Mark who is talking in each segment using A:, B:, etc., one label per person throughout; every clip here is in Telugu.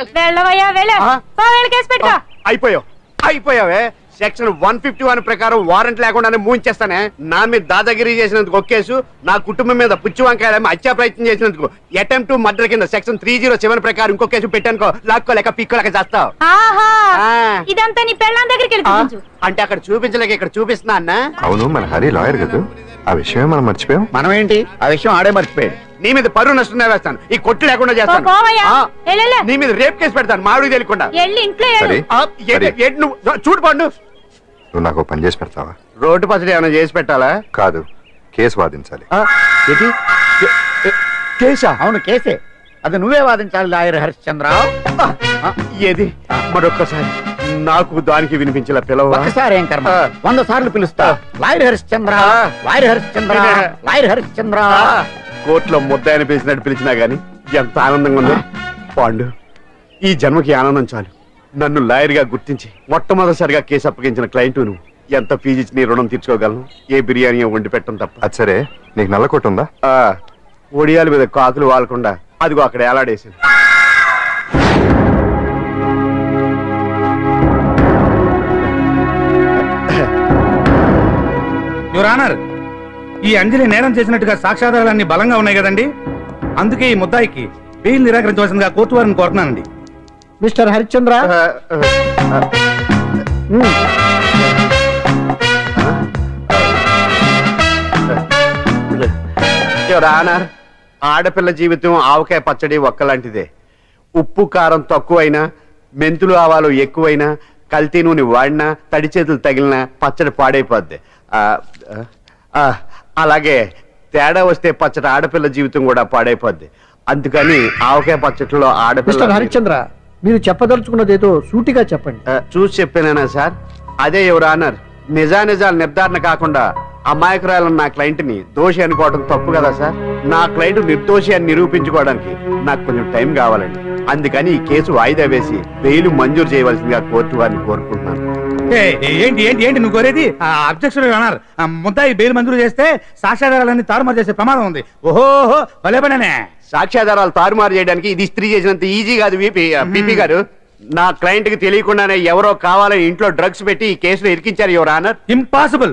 A: చేస్తా
B: వెళ్ళవయ్యా వెళ్ళ.
A: ఆ?
B: కేసు పెట్టుకో.
A: అయిపోయావు. అయిపోయావే? సెక్షన్ వన్ ఫిఫ్టీ వన్ ప్రకారం వారెంట్ లేకుండానే మూయించేస్తానే? నా మీద దాదాగిరి చేసినందుకు ఒక కేసు నా కుటుంబం మీద పుచ్చి వంకాయలేమో హత్యా ప్రయత్నం చేసినందుకు అటెంప్ట్ మర్డర్ కింద సెక్షన్ త్రీ జీరో సెవెన్ ప్రకారం ఇంకో కేసు పెట్టానుకో లాక్కోలేక పిక్కోలేక చేస్తావు.
B: ఇదంతా నీ పెళ్ళాం దగ్గరికి
A: అంటే అక్కడ చూపించలేక ఇక్కడ చూపిస్తున్నా అన్న?
C: అవును మన హరి లాయర్ కదా. ఆ విషయమే మనం మర్చిపోయాం.
D: మనం ఏంటి ఆ విషయం ఆడే మర్చిపోయాడు.
A: నీ మీద పరువు నష్టం వేస్తాను. ఈ కొట్టు లేకుండా చేస్తాను.
B: పోవయ్యా.
A: ఆ. నీ మీద రేప్ కేసు పెడతాను. మామిడి తెలియకుండా
B: వెళ్ళి ఇంట్లో వెళ్ళు.
C: సరే.
A: ఆ, ఏంటి-
C: సరే.
A: ఏంటి నువ్వు చూడు పండు.
C: నువ్వు నాకు ఓ పని చేసి పెడతావా?
A: రోడ్డు పచ్చడి ఏమైనా చేసి పెట్టాలా?
C: కాదు. కేసు వాదించాలి.
A: ఆ, ఏంటి? కే- ఏ- కేసా?
D: అవును కేసే. అది నువ్వే వాదించాలి లాయర్ హరిశ్చంద్ర
A: ఏది? మరొక్కసారి. నాకు దానికి వినిపించిన పిలవ?
D: ఒక్కసారి ఏం కర్మ. వంద సార్లు పిలుస్తా. Lawyer Harishchandra. Lawyer Harishchandra lawyer Harishchandra.
A: కోర్టులో ముద్దాయని పిలిచినట్టు పిలిచినా గాని ఎంత ఆనందంగా ఉందో. పాండు ఈ జన్మకి ఆనందం చాలు. నన్ను లాయర్గా గుర్తించి మొట్టమొదటిసారిగా కేసు అప్పగించిన క్లయింట్ నువ్వు. ఎంత ఫీజు ఇచ్చి నీ రుణం తీర్చుకోగలను? ఏ బిర్యానీ వండి పెట్టడం తప్ప.
C: అది సరే నీకు నల్ల కొట్టు ఉందా?
A: ఆ, ఒడియాల మీద కాకులు వాలకుండా అదిగో అక్కడ ఏలాడేసింది
E: యువర్ ఆనర్ ఈ అంజలి నేరం చేసినట్టుగా సాక్ష్యాధారాలన్నీ బలంగా ఉన్నాయి కదండి? అందుకే ఈ ముద్దాయికి బెయిల్ నిరాకరించవలసిందిగా కోర్టు వారిని కోరుతున్నానండి.
F: మిస్టర్ హరిశ్చంద్ర?
A: ఆడపిల్ల జీవితం ఆవకాయ పచ్చడి ఒక్కలాంటిదే. ఉప్పు కారం తక్కువైనా మెంతులు ఆవాలు ఎక్కువైనా కల్తీ నూనె వాడినా తడి చేతులు తగిలినా పచ్చడి పాడైపోద్ది. ఆ, అలాగే తేడా వస్తే పచ్చడి ఆడపిల్ల జీవితం కూడా పాడైపోద్ది. అందుకని ఆవకాయ
F: మిస్టర్
A: ఆడపిల్ల
F: హరిశ్చంద్ర మీరు చెప్పదలుచుకున్నది ఏదో సూటిగా చెప్పండి.
A: ఆ, చూసి చెప్పానా సార్? అదే ఎవరు ఆనర్. నిజానిజాలు నిర్ధారణ కాకుండా అమాయకురాలన్న నా క్లయింట్ని దోషి అనుకోవడం తప్పు కదా సార్? నా క్లయింట్ నిర్దోషి అని నిరూపించుకోవడానికి నాకు కొంచెం టైం కావాలండి. అందుకని ఈ కేసు వాయిదా వేసి బెయిల్ మంజూరు చేయవలసిందిగా కోర్టు వారిని కోరుకుంటున్నాను.
E: ఏంటి ఏంటి ఏంటి నువ్వు కోరేది? అబ్జెక్షన్ అన్నారు. ముద్దాయి బెయిల్ మంజూరు చేస్తే సాక్ష్యాధారాలన్నీ తారుమారు చేసే ప్రమాదం ఉంది. ఓహోహో భలే పనేనే.
A: సాక్ష్యాధారాలు తారుమారు చేయడానికి ఇది స్త్రీ చేసినంత ఈజీ కాదు విపి పిపి గారు. నా క్లయింట్కి తెలియకుండానే ఎవరో కావాలని ఇంట్లో డ్రగ్స్ పెట్టి ఈ కేసులో ఇరికించారు ఎవరు ఆనర్.
E: ఇంపాసిబుల్.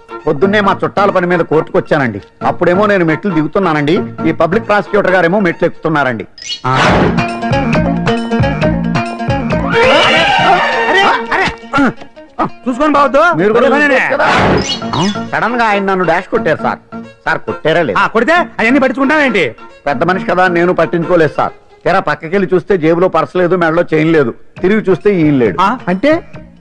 D: పొద్దున్నే మా చుట్టాల పని మీద కోర్టుకు వచ్చానండి అప్పుడేమో నేను మెట్లు దిగుతున్నానండి. ఈ పబ్లిక్ ప్రాసిక్యూటర్ గారేమో మెట్లు ఎక్కుతున్నారండి.
E: చూసుకొని బావద్దు.
D: మీరు కూడా. సడన్గా ఆయన నన్ను డాష్ కొట్టారు సార్. సార్ కొట్టారా లేదు?
E: ఆ, కొడితే అవన్నీ పట్టించుకుంటావేంటి?
D: పెద్ద మనిషి కదా నేను పట్టించుకోలేదు సార్. తెర పక్కకెళ్ళి చూస్తే జేబులో పర్స్ లేదు మెడలో చైన్ లేదు. తిరిగి చూస్తే ఈయన లేడు?
F: అంటే?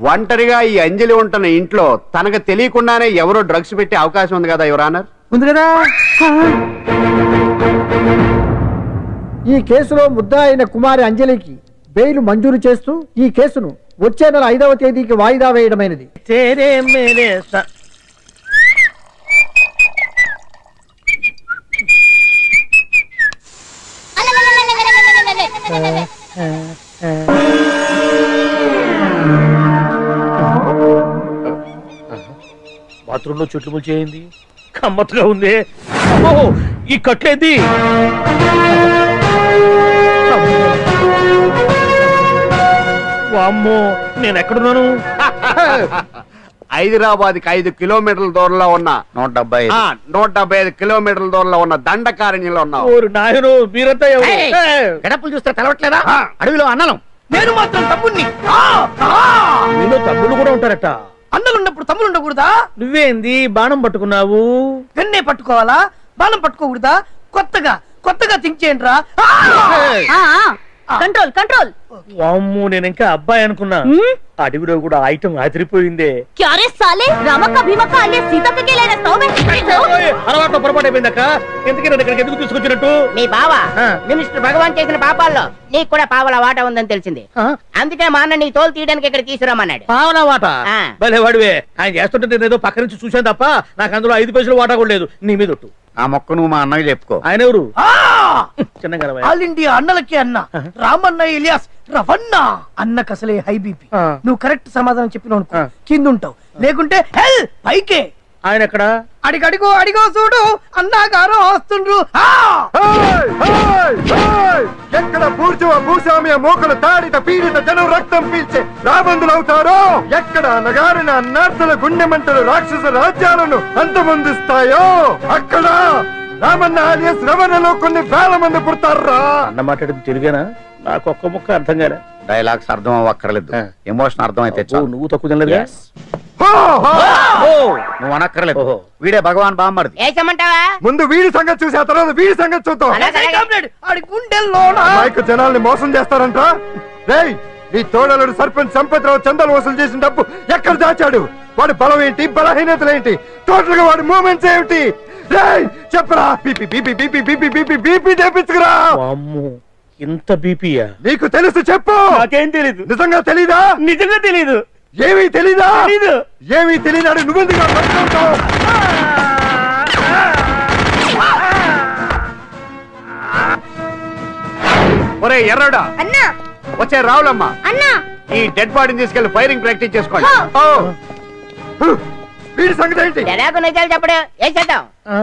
A: ఒంటరిగా ఈ అంజలి ఉంటున్న ఇంట్లో తనకు తెలియకుండానే ఎవరో డ్రగ్స్ పెట్టే అవకాశం ఉంది కదా యువర్ ఆనర్?
E: ఉంది కదా?
F: ఈ కేసులో ముద్దా అయిన కుమారి అంజలికి బెయిల్ మంజూరు చేస్తూ ఈ కేసును వచ్చే నెల ఐదవ తేదీకి వాయిదా వేయడమైనది.
G: బాత్రూంలో చెట్లు ముల్చేయింది కమ్మత్తుగా ఉంది. ఓ ఈ కట్లేంది వామ్మో నేను ఎక్కడున్నాను?
A: హైదరాబాద్కి ఐదు కిలోమీటర్ల దూరంలో ఉన్న
D: నూట డెబ్బై
A: ఆ, నూట డెబ్బై ఐదు కిలోమీటర్ల దూరంలో ఉన్న దండకారణ్యంలో ఉన్నావు.
G: ఓరు నాయను మీరంతా ఎవరు?
D: ఏయ్!
G: ఏయ్!
D: గడపలు చూస్తే తెలవట్లేదా. అడవిలో అన్నలం.
H: నేను మాత్రం తమ్ముణ్ణి.
G: మీలో తమ్ముళ్ళు కూడా ఉంటారట.
H: అన్నలున్నప్పుడు తమ్ముడు ఉండకూడదా
G: నువ్వేంది? బాణం పట్టుకున్నావు?
H: వెన్నే పట్టుకోవాలా? బాణం పట్టుకోకూడదా? కొత్తగా కొత్తగా థింక్ చేయండి రా
B: కంట్రోల్ కంట్రోల్
G: వామ్మో నేను ఇంకా అబ్బాయి అనుకున్నా. అడవిలో కూడా ఐటమ్ అదిరిపోయిందే.
B: క్యారే సాలే? రామక్క భీమక్క అల్లే సీతక్క కేలైన స్టవ్
G: అలవాటు పొరపాటు అయిపోయిందక్క? ఎందుకే నన్ను ఇక్కడికి ఎందుకు తీసుకొచ్చినట్టు?
I: మీ బావ. మినిస్టర్ భగవాన్ చేసిన పాపాల్లో నీకు కూడా పావల వాటా ఉందని తెలిసింది? అందుకే మా అన్న నీ తోలు తీయడానికి ఇక్కడ తీసుకురామన్నాడు
G: పావలా వాట. భలే వాడివే. ఆయన చేస్తుంటే నేను ఏదో పక్క నుంచి చూశాను తప్ప నాకు అందులో ఐదు పైసలు వాటా కూడా లేదు. నీ మీద ఒట్టు.
D: ఆ మొక్క నువ్వు మా అన్నయ్య చెప్పుకో.
G: ఆయన ఎవరు?
H: ఆల్ ఇండియా అన్నలకి అన్న. రామన్న ఇలియాస్ రవన్న. అన్నకు అసలే హై బీపీ. నువ్వు కరెక్ట్ సమాధానం
G: ఆ.
H: కింద ఉంటావు లేకుంటే హెల్ పైకే.
G: ఆయన ఎక్కడ?
H: అడిగడిగో అడిగో చూడు. అన్నాగారు వస్తుండ్రు!
C: ఎక్కడ పూర్జవ భూస్వామ్య మోకలు తాడిత పీడిత జనం రక్తం పీల్చే రాబందులవుతారో ఎక్కడ నగారిన నర్తల గుండె మంటలు రాక్షస రాజ్యాలను అంతమొందిస్తాయో? అక్కడ రామన్న కొన్ని వేల మంది పుడతారా?
G: అన్న మాట్లాడింది తెలుగేనా? నాకు ఒక్క ముక్క అర్థం కాలే.
D: డైలాగ్స్ అర్థం అవ్వక్కర్లేదు. ఎమోషన్ అర్థం అయితే.
G: నువ్వు తక్కువ తినలేదుగా?
C: హో! హో!
G: ఓ
D: నువ్వు అనక్కర్లేదు. వీడే భగవాన్
I: వేసమంటావా
C: ముందు వీడి సంగతి చూసి ఆ తర్వాత వీడి సంగతి చూద్దాం. జనాల్ని మోసం చేస్తారంట? రేయ్ నీ తోడలుడు సర్పంచ్ సంపత్రావు చందాలు వసూలు చేసిన డబ్బు ఎక్కడ దాచాడు? వాడి బలం ఏంటి? బలహీనతలు ఏంటి? టోటల్గా వాడి మూమెంట్స్ ఏమిటి? చెప్పరా BP BP BP BP BP BP తెప్పించుకురా
G: వామ్మో ఇంత బీపీయా
C: నీకు తెలుసు చెప్పు
G: నాకేం తెలీదు
C: నిజంగా తెలీదా
G: నిజంగా తెలీదు
C: ఏమీ తెలీదా
G: తెలీదు.
C: ఏమీ తెలియనాడు నువ్వెందుకు పట్టుకుంటావు
A: ఒరే ఎర్రడా
B: అన్నా
A: వచ్చే రావులమ్మ
B: అన్నా
A: ఈ డెడ్ బాడీని తీసుకెళ్ళి ఫైరింగ్ ప్రాక్టీస్ చేసుకోండి
C: ఓ. వీడి సంగతి ఏంటి?
I: తెలకు నిజాలు చెప్పడు. వేసేద్దాం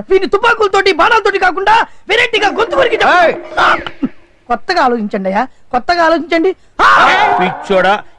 H: వీని తుపాకులతోటి బాణాలతోటి కాకుండా వెరైటీగా గొంతు వరకు! కొత్తగా ఆలోచించండి అయ్యా. కొత్తగా ఆలోచించండి!
G: పిచ్చోడా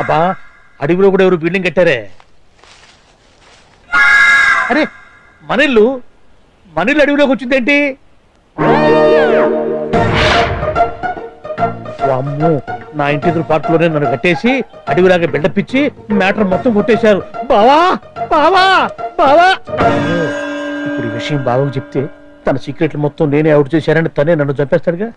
G: అబ్బా అడవిలో కూడా ఎవరు బిల్డింగ్ కట్టారే? అరే మనిల్లు మనిల్లు అడవిలోకి వచ్చిందేంటి? అమ్మో నా ఇంటి ఎదురు పార్ట్లోనే నన్ను కట్టేసి అడవిలాగా బిల్డప్ ఇచ్చి మ్యాటర్ మొత్తం కొట్టేశారు. బావా బావా బావా! ఇప్పుడు ఈ విషయం బావకు చెప్తే తన సీక్రెట్లు మొత్తం నేనే అవుట్ చేశారని తనే నన్ను చంపేస్తాడుగా?